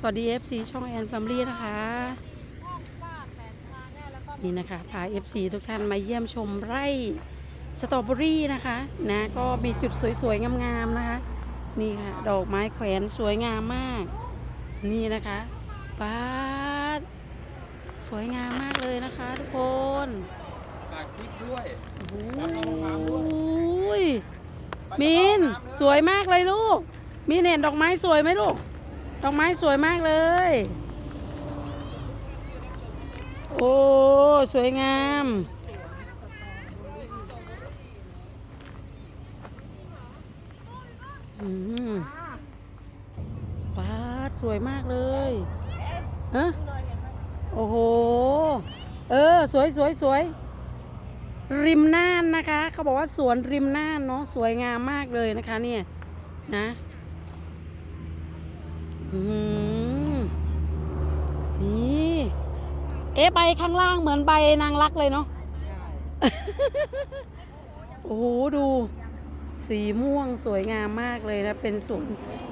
สวัสดี FC ช่องแอนแฟมลี่นะคะ นี่นะคะ พา FC ทุกท่านมาเยี่ยมชมไร่สตรอเบอรี่นะคะนะก็มีจุดสวยๆ งามๆนะคะ นี่ค่ะ ดอกไม้แขวนสวยงามมาก นี่นะคะป้าดสวยงามมากเลยนะคะ ทุกคนฝากคลิปด้วยโอ้ยมินสวยมากเลยลูกมีเห็นดอกไม้สวยไหมลูก ดอกไม้สวยมากเลย โอ้ สวยงาม อืมป้าสวยมากเลยฮะโอ้โห เออ สวยสวยสวย ริมน่านนะคะ เขาบอกว่าสวนริมน่านเนาะ สวยงามมากเลยนะคะเนี่ย นะ นี่เอ๊ะใบข้างล่างเหมือนใบนางรักเลยเนาะโอ้โหดู สีม่วงสวยงามมากเลยนะ เป็นสวน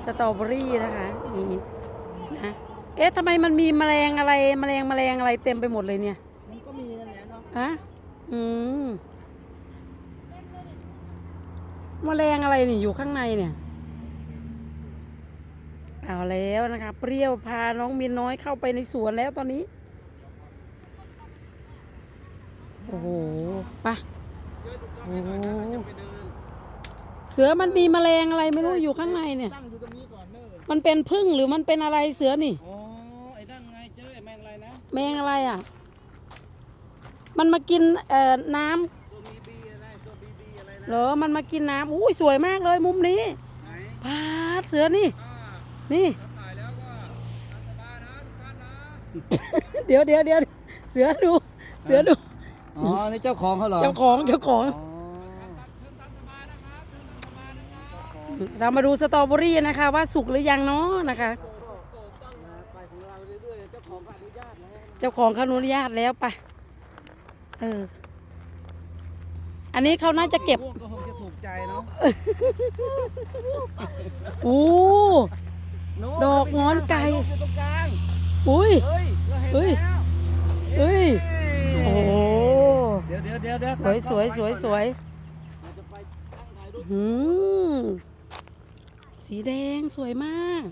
สตรอเบอรี่นะคะนี่นะเอ๊ะทำไมมันมีแมลงอะไรแมลงแมลงอะไรเต็มไปหมดเลยเนี่ยมันก็มีนั่นแหละเนาะฮะอืมแมลงอะไรนี่อยู่ข้างในเนี่ย เอาแล้วนะคะเปรี้ยวพาน้องมินน้อยเข้าไปในสวนแล้วตอนนี้ โอ้โหไปะโอ้โหเสือมันมีแมลงอะไรไม่รู้อยู่ข้างในเนี่ย ตั้งอยู่ตรงนี้ก่อนเนอะมันเป็นพึ่งหรือมันเป็นอะไรเสือนี่ อ๋อ ไอ้นั่นไงเจ้ยแมงอะไรนะแมงอะไรอะ มันมากินเอ่อน้ำตัวมีบีอะไรตัวบีบีอะไรนะเหรอมันมากินน้ำอุ้ยสวยมากเลยมุมนี้ไหนพาดเสือนี่นี่ถ่า นะทุกท่านนะเดี๋ยวเดี๋ยวเดี๋ยวเสือดู เสือดู อ๋อ นี่เจ้าของเขาเหรอ เจ้าของ เจ้าของอ๋อเรามาดูสตรอเบอรี่นะคะ ว่าสุกหรือยังเนาะนะคะไปของเราเรื่อยๆเจ้าของก็อนุญาตแล้วเจ้าของเขาอนุญาตแล้วไปเออ อันนี้เขาน่าจะเก็บพวก็คงจะถูกใจเนาะอู้ ดอกงอนไก่ถ่ายรูปอยู่ตรงกลางอุ้ยเฮ้ยเราเห็นเฮ้ยแล้วเฮ้ยโอ้โหเดี๋ยวเดี๋ยวเดี๋ยวเดี๋ยวสวยสวยสวยสวยเราจะไปตั้งถ่ายรูปหืมสีแดงสวยมาก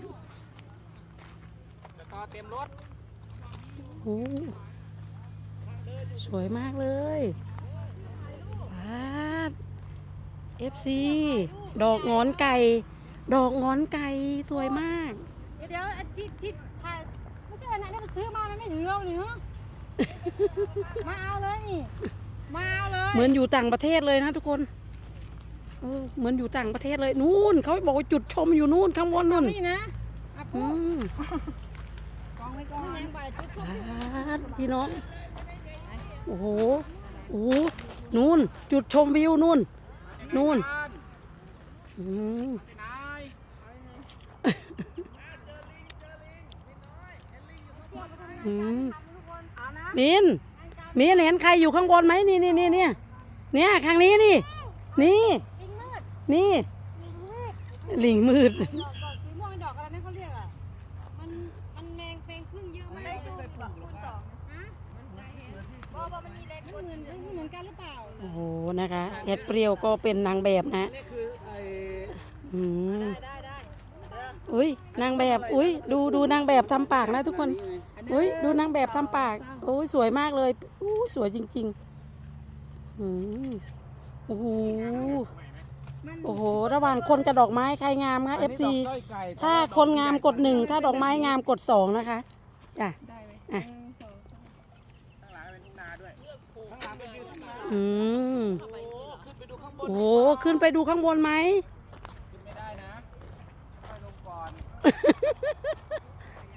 จะต่อเต็มรถโอ้สวยมากเลยปาด FC ดอกงอนไก่ ดอกงอนไก่สวยมาก เดี๋ยวเดี๋ยวไอ้ที่ที่ถ่ายไม่ใช่อันไหนเนี่ยมันซื้อมามันไม่ถึงเราหรือ มาเอาเลยนี่มาเอาเลยเหมือนอยู่ต่างประเทศเลยนะทุกคนเออเหมือนอยู่ต่างประเทศเลยนู่นเขาบอกว่าจุดชมอยู่นู่นข้างบนนู่นนี่นะอะอืปุ๊บมกองไว้ก่อนแรงไปจุดชมปาดพี่น้องโอ้โหโอ้โหนู่น จุดชมวิวนู่นนู่นอืม อืมมินมินเห็นใครอยู่ข้างบนไหมนี่นี่นี่เนี่ยเนี่ยข้างนี้นี่ นี่ลิงมืดนี่ลิงมืดลิงมืดดอกดอกสีม่วงเป็นดอกอะไรนะเขาเรียกอะมันมันแมงแมงพึ่งเยอะมากได้สูตรแบบคูณสองฮะบอบอมันมีเล็กเหมือนเหมือนกันหรือเปล่าโอ้โหนะคะเฮ็ดเปรี้ยวก็เป็นนางแบบนะนี่คือไอ้อืมได้ได้อุ้ยนางแบบอุ้ยดูดูนางแบบทำปากนะทุกคน อุ้ยดูนางแบบทำปาก โอ้ยสวยมากเลยอุ้ยสวยจริงๆอืมโอ้โหโอ้โหระหว่างคนกับดอกไม้ใครงามคะ FC อันนี้ดอกสร้อยไก่ถ้าคนงามกดหนึ่งถ้าดอกไม้งามกดสองนะคะจ้ะอะข้างหลังเป็นทุ่งนาด้วยข้างหลังเป็นวิวทุ่งนาอืมโอ้โหขึ้นไปดูข้างบนโอ้โหขึ้นไปดูข้างบนไหม ขึ้นไม่ได้นะค่อยลงก่อน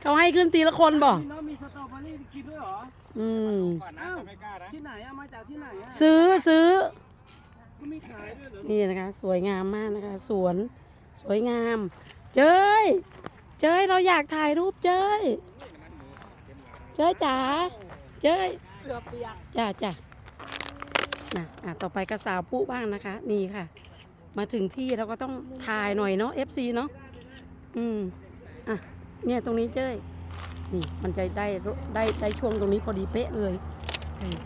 เขาให้ขึ้นทีละคนบ่พี่น้องมีสตรอเบอรี่กินด้วยเหรออืม ก่อนนะแต่ไม่กล้านะที่ไหนอะมาจากที่ไหนอะซื้อซื้อ ก็มีขายด้วยเหรอนี่นะคะ สวยงามมากนะคะ สวนสวยงาม เจ้ย เจ้ยเราอยากถ่ายรูปเจ้ย เจ้ยจ๋าเจ้ยเสือเปียกจ้าจ้านะอะต่อไปก็สาวปุ๊บ้างนะคะ นี่ค่ะ มาถึงที่เราก็ต้องถ่ายหน่อยเนาะ FC เนาะอืมอะ เนี่ยตรงนี้เจ้ยนี่มันจะได้ได้ได้ช่วงตรงนี้พอดีเป๊ะเลยเออ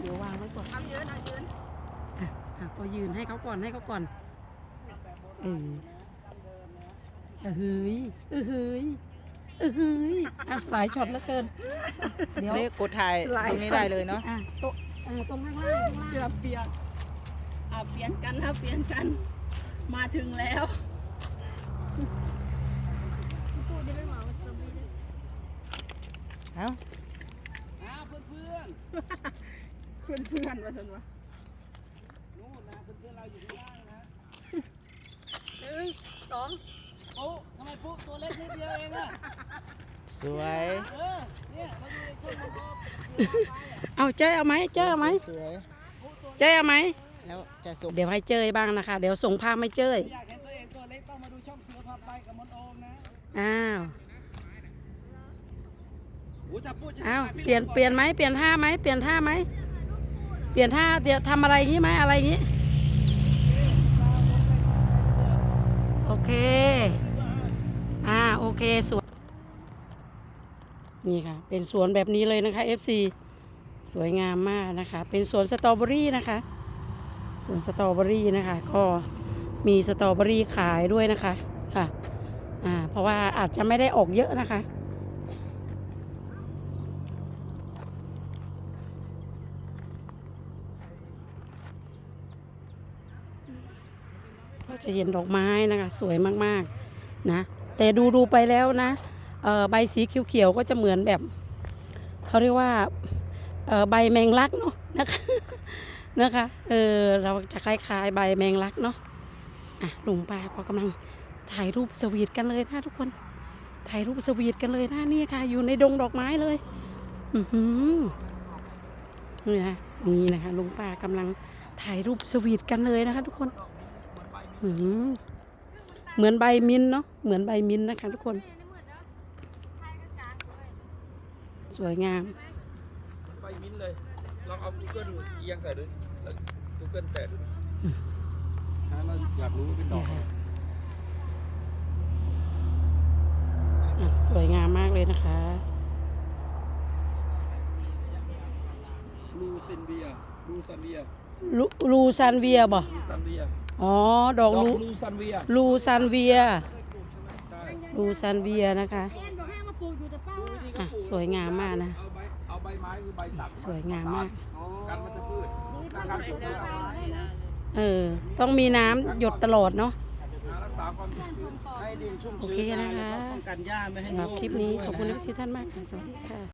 เดี๋ยววางไว้ก่อนอะอะก็ยืนให้เขาก่อนให้เขาก่อนเออเออเฮ้ยเออเฮ้ยเออเฮ้ยอะหลายช็อตแล้วเกินเดี๋ยวนี่กดถ่ายตรงนี้ได้เลยเนาะอะโต๊ะอะตรงข้างล่างข้างล่างเปลี่ยนอ่าเปลี่ยนกันครับเปลี่ยนกัน มาถึงแล้ว ปูจะไม่เหมาจะมี เอ้าอ่าเพื่อนเพื่อนเพื่อนเพื่อนว่าสันวะๆนู่นนะเพื่อนเพื่อนๆเราอยู่ข้างล่างนะหนึ่งสองปุ๊ทำไมปุ๊ตัวเล็กนิดเดียวเองอะสวย เออเนี่ยมาดูในช่วงมันก็เอาเจ้ยเอาไหมเจ้ยเอาไหมสวยเจ้ยเอาไหมแล้วจะสุกเดี๋ยวให้เจ้ยบ้างนะคะ เดี๋ยวส่งภาพไม่เจ้ยอยากเห็นตัวเองตัวเล็กต้องมาดูช่องเสือพาไปกับมนโอมนะอ้าวโอ้จับปุ๊จะอ้าวเปลี่ยนเปลี่ยนไหมเปลี่ยนท่าไหมเปลี่ยนท่าไหมเปลี่ยนท่าเดี๋ยวทำอะไรอย่างงี้ไหมอะไรอย่างงี้โอเคอ่าโอเคสวนนี่ค่ะ เป็นสวนแบบนี้เลยนะคะ FC สวยงามมากนะคะ เป็นสวนสตรอเบอรี่นะคะสวนสตรอเบอรี่นะคะ ก็มีสตรอเบอรี่ขายด้วยนะคะค่ะอ่าเพราะว่าอาจจะไม่ได้ออกเยอะนะคะ ก็จะเห็นดอกไม้นะคะ สวยมากๆนะ แต่ดูดูไปแล้วนะใบสีเขียวๆก็จะเหมือนแบบเขาเรียกว่าใบแมงลักเนาะนะคะนะคะเออเราจะคล้ายๆใบแมงลักเนาะอะลุงป้าก็กำลังถ่ายรูปสวีทกันเลยนะทุกคน ถ่ายรูปสวีทกันเลยนะนี่ค่ะ อยู่ในดงดอกไม้เลย อือหือนี่นะนี่นะคะลุงป้ากำลังถ่ายรูปสวีทกันเลยนะคะ ทุกคน เหมือนใบมินท์เนาะ เหมือนใบมินท์นะคะทุกคน สวยงามไปมิ้นเลย ลองเอา Google เอียงใส่ดูแล้ว Google แตะดูถ้าเราอยากรู้ว่าเป็นดอกอะไรอะสวยงามมากเลยนะคะลูซินเบียลูซันเบียลูลูซันเวียบ่ลูซันเบีย อ๋อดอกดอกลูลูซันเบียลูซันเวียใช่ลูซันเวียนะคะแอนบอกให้เอามาปลูกอยู่แต่ป้าว่าอะสวยงามมากนะ เอาใบเอาใบไม้คือใบสักสวยงามมาก กันมันจะพืชการปลูกได้นะเออ ต้องมีน้ำหยดตลอดเนาะ รักษาความชื้นให้ดินชุ่มโอชื้นเคนะคะ แล้วก็ป้องกันหญ้าไม่ให้สำหรับโยกคลิปนี้ขอบคุณทุกท่านมากค่ะสวัสดีค่ะ